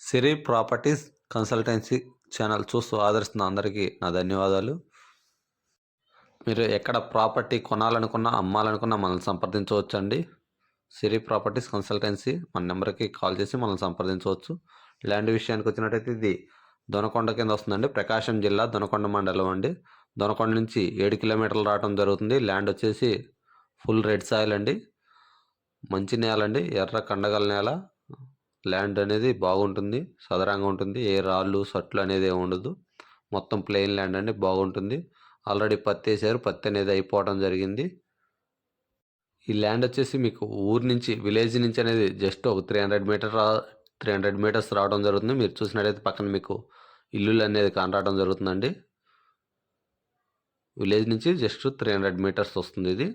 సిరి properties consultancy channel చూస్తూ ఆదరిస్తున్న అందరికీ నా ధన్యవాదాలు. మీరు ఎక్కడ ప్రాపర్టీ కొనాలనుకున్నా అమ్మాలనుకున్నా మనల్ని సంప్రదించవచ్చండి. సిరి ప్రాపర్టీస్ కన్సల్టెన్సీ మన నెంబర్కి కాల్ చేసి మనల్ని సంప్రదించవచ్చు. ల్యాండ్ విషయానికి వచ్చినట్టయితే ఇది దొనకొండ కింద వస్తుందండి. ప్రకాశం జిల్లా దొనకొండ మండలం అండి. దొనకొండ నుంచి ఏడు కిలోమీటర్లు రావడం జరుగుతుంది. ల్యాండ్ వచ్చేసి ఫుల్ రెడ్ సాయిల్ అండి. మంచి నేల అండి. ఎర్ర కండగల నేల. ల్యాండ్ అనేది బాగుంటుంది సదరంగా ఉంటుంది. ఏ రాళ్ళు సట్లు అనేది ఉండదు. మొత్తం ప్లెయిన్ ల్యాండ్ అనేది బాగుంటుంది. ఆల్రెడీ పత్తి వేసారు పత్తి అనేది అయిపోవడం జరిగింది. ఈ ల్యాండ్ వచ్చేసి మీకు ఊరు నుంచి విలేజ్ నుంచి అనేది జస్ట్ ఒక త్రీ హండ్రెడ్ మీటర్ రా త్రీ హండ్రెడ్ మీటర్స్ రావడం జరుగుతుంది. మీరు చూసినట్టయితే పక్కన మీకు ఇల్లులు అనేది కానరావడం జరుగుతుందండి. విలేజ్ నుంచి జస్ట్ త్రీ హండ్రెడ్ మీటర్స్ వస్తుంది ఇది.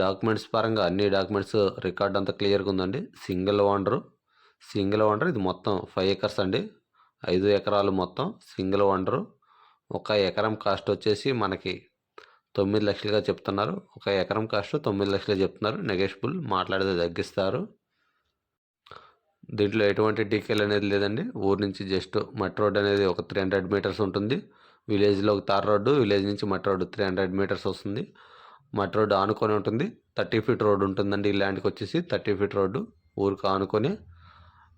డాక్యుమెంట్స్ పరంగా అన్ని డాక్యుమెంట్స్ రికార్డ్ అంతా క్లియర్గా ఉందండి. Single owner. సింగిల్ ఓనర్ ఇది మొత్తం ఫైవ్ ఎకర్స్ అండి. ఐదు ఎకరాలు మొత్తం సింగిల్ ఓనరు. ఒక ఎకరం కాస్ట్ వచ్చేసి మనకి తొమ్మిది లక్షలుగా చెప్తున్నారు. ఒక ఎకరం కాస్ట్ తొమ్మిది లక్షలు చెప్తున్నారు. నెగోషియబుల్ మాట్లాడితే తగ్గిస్తారు. దీంట్లో ఎటువంటి డీకేల్ అనేది లేదండి. ఊరు నుంచి జస్ట్ మట్టి రోడ్ అనేది ఒక త్రీ హండ్రెడ్ మీటర్స్ ఉంటుంది. విలేజ్లో ఒక తార్ రోడ్డు విలేజ్ నుంచి మట్టి రోడ్డు త్రీ హండ్రెడ్ మీటర్స్ వస్తుంది. మట్టి రోడ్డు ఆనుకొని ఉంటుంది. థర్టీ ఫీట్ రోడ్డు ఉంటుందండి. ఈ ల్యాండ్కి వచ్చేసి థర్టీ ఫీట్ రోడ్డు. ఊరికి ఆనుకొని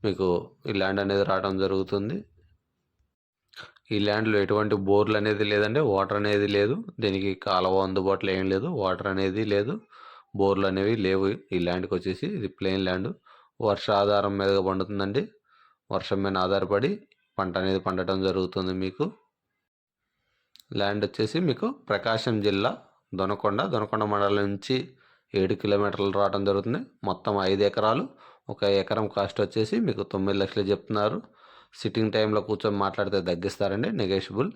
మీకు ఈ ల్యాండ్ అనేది రావడం జరుగుతుంది. ఈ ల్యాండ్లో ఎటువంటి బోర్లు అనేది లేదండి. వాటర్ అనేది లేదు. దీనికి కాలువ అందుబాటులో ఏం లేదు. వాటర్ అనేది లేదు. బోర్లు అనేవి లేవు. ఈ ల్యాండ్కి వచ్చేసి ఇది ప్లెయిన్ ల్యాండ్. వర్ష ఆధారం మీదగా పండుతుందండి. వర్షం మీద ఆధారపడి పంట అనేది పండటం జరుగుతుంది మీకు. ల్యాండ్ వచ్చేసి మీకు ప్రకాశం జిల్లా దొనకొండ దొనకొండ మండలం నుంచి ఏడు కిలోమీటర్లు రావడం జరుగుతుంది. మొత్తం ఐదు ఎకరాలు. ఒక ఎకరం కాస్ట్ వచ్చేసి మీకు తొమ్మిది లక్షలు చెప్తున్నారు. సిట్టింగ్ టైంలో కూర్చొని మాట్లాడితే తగ్గిస్తారండి. నెగోషియబుల్.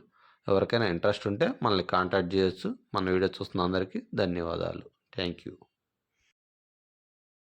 ఎవరికైనా ఇంట్రెస్ట్ ఉంటే మనల్ని కాంటాక్ట్ చేయొచ్చు. మన వీడియో చూస్తున్న అందరికీ ధన్యవాదాలు. Thank you.